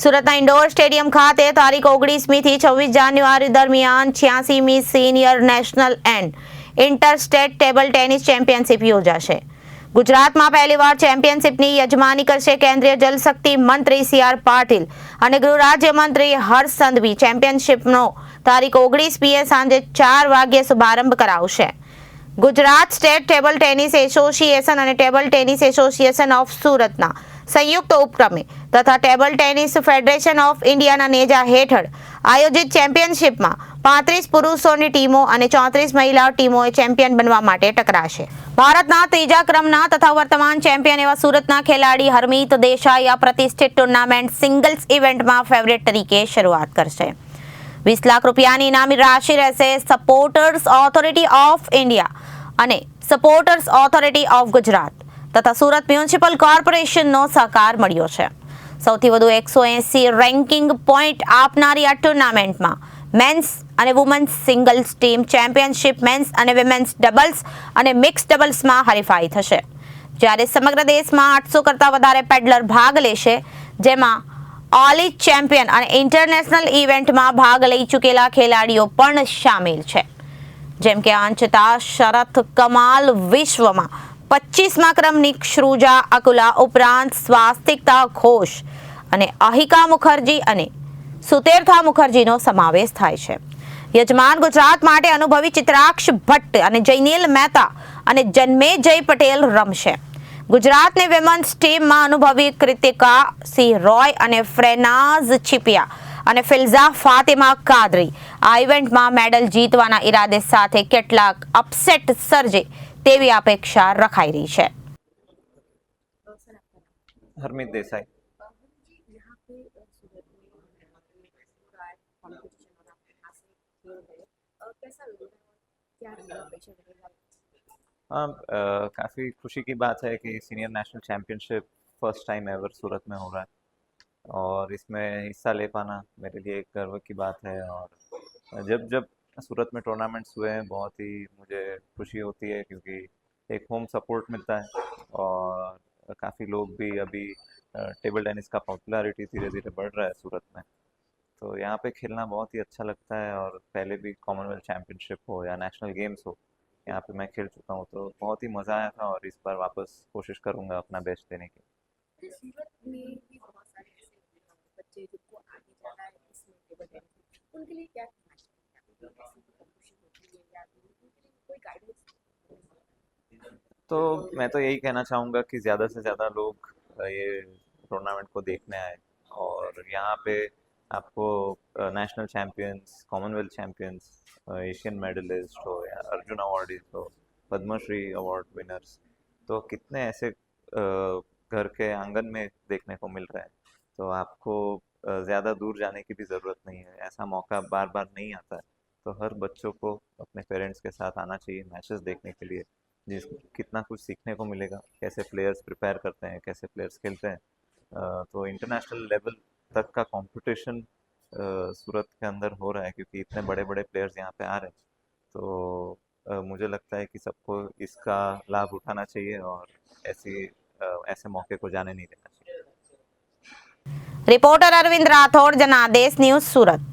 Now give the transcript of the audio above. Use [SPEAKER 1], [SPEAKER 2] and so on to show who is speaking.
[SPEAKER 1] સુરતના indoor stadium ખાતે તારીખ ઓગણીસમીથી છવ્વીસ જાન્યુઆરી દરમિયાન છ્યાસીમી senior national and interstate table tennis championship યોજાશે ગુજરાતમાં પહેલીવાર ચેમ્પિયનશિપની યજમાની કરશે કેન્દ્રીય જલશક્તિ મંત્રી સી આર પાટિલ અને ગૃહ રાજ્યમંત્રી હર્ષ સંઘવી ચેમ્પિયનશિપનો તારીખ ઓગણીસ ઓગણીસમીએ સાંજે ચાર વાગ્યે શુભારંભ કરાવશે Gujarat state table tennis association અને ટેબલ ટેનિસ એસોસિએશન ઓફ સુરતના સંયુક્ત ઉપક્રમે તથા ટેબલ ટેનિસ ફેડરેશન ઓફ ઇન્ડિયાના નેજા હેઠળ આયોજિત ચેમ્પિયનશિપમાં પાંત્રીસ પુરુષોની ટીમો અને ચોત્રીસ મહિલા ટીમોએ ચેમ્પિયન બનવા માટે ટકરાશે ભારતના ત્રીજા ક્રમના તથા વર્તમાન ચેમ્પિયન એવા સુરતના ખેલાડી હરમીત દેસાઈ આ પ્રતિષ્ઠિત ટુર્નામેન્ટ સિંગલ્સ ઇવેન્ટમાં ફેવરેટ તરીકે શરૂઆત કરશે વીસ લાખ રૂપિયાની ઇનામી રાશિ રહેશે સપોર્ટર્સ ઓથોરિટી ઓફ ઇન્ડિયા અને સપોર્ટર્સ ઓથોરિટી ઓફ ગુજરાત તથા સુરત મ્યુનિસિપલ કોર્પોરેશનનો સહકાર મળ્યો છે સૌથી વધુ એકસો એંસી રેન્કિંગ પોઈન્ટ આપનારી આ ટુર્નામેન્ટમાં મેન્સ અને women's singles team championship men's અને વિમેન્સ ડબલ્સ અને મિક્સ ડબલ્સમાં હરીફાઈ થશે જ્યારે સમગ્ર દેશમાં આઠસો કરતાં વધારે પેડલર ભાગ લેશે જેમાં ઓલી ચેમ્પિયન અને ઇન્ટરનેશનલ ઇવેન્ટમાં ભાગ લઈ ચૂકેલા ખેલાડીઓ પણ સામેલ છે જેમ કે અંશતા શરથ કમાલ વિશ્વમાં પચીસમાં ક્રમની શ્રુજા અકુલા ઉપરાંત સ્વાસ્તિકતા ઘોષ અને અહિકા મુખર્જી અને સુતેરથા મુખર્જીનો સમાવેશ થાય છે યજમાન ગુજરાત માટે અનુભવી ચિત્રાક્ષ ભટ્ટ અને જૈનિલ મહેતા અને જન્મે જય પટેલ રમશે ગુજરાતની વિમન્સ ટીમમાં અનુભવી કૃતિકા સિંહ રોય અને ફ્રેનાઝ છીપિયા અને ફિલ્ઝા ફાતિમા કાદરી આ ઇવેન્ટમાં મેડલ જીતવાના ઈરાદે સાથે કેટલાક અપસેટ સર્જે તેવી અપેક્ષા રખાઈ રહી છે
[SPEAKER 2] हाँ
[SPEAKER 3] काफ़ी खुशी की बात है कि senior national championship first time ever Surat में हो रहा है और इसमें हिस्सा ले पाना मेरे लिए एक गर्व की बात है और जब जब सूरत में टूर्नामेंट्स हुए हैं बहुत ही मुझे खुशी होती है क्योंकि एक होम सपोर्ट मिलता है और काफ़ी लोग भी अभी टेबल टेनिस का पॉपुलैरिटी धीरे धीरे बढ़ रहा है सूरत में तो यहाँ पे खेलना बहुत ही अच्छा लगता है और पहले भी कॉमनवेल्थ चैम्पियनशिप हो या नेशनल गेम्स हो यहाँ पे मैं खेल चुका हूँ तो बहुत ही मज़ा आया था और इस बार वापस कोशिश करूँगा अपना बेस्ट देने की
[SPEAKER 2] सूरत में
[SPEAKER 3] तो मैं तो यही कहना चाहूँगा कि ज़्यादा से ज़्यादा लोग ये टूर्नामेंट को देखने आए और यहाँ पे आपको national champions commonwealth champions Asian medalist हो या अर्जुन अवार्डीज हो पद्मश्री अवार्ड विनर्स तो कितने ऐसे घर के आंगन में देखने को मिल रहे हैं तो आपको ज़्यादा दूर जाने की भी ज़रूरत नहीं है ऐसा मौका बार बार नहीं आता है तो हर बच्चों को अपने पेरेंट्स के साथ आना चाहिए मैचेस देखने के लिए जिस कितना कुछ सीखने को मिलेगा कैसे प्लेयर्स प्रिपेयर करते हैं कैसे प्लेयर्स खेलते हैं तो इंटरनेशनल लेवल तक का कंपटीशन सूरत के अंदर हो रहा है क्योंकि इतने बड़े बड़े प्लेयर्स यहाँ पे आ रहे हैं तो मुझे लगता है कि सबको इसका लाभ उठाना चाहिए और ऐसी ऐसे मौके को जाने नहीं देना चाहिए
[SPEAKER 1] रिपोर्टर अरविंद राठौड़ जनादेश न्यूज सूरत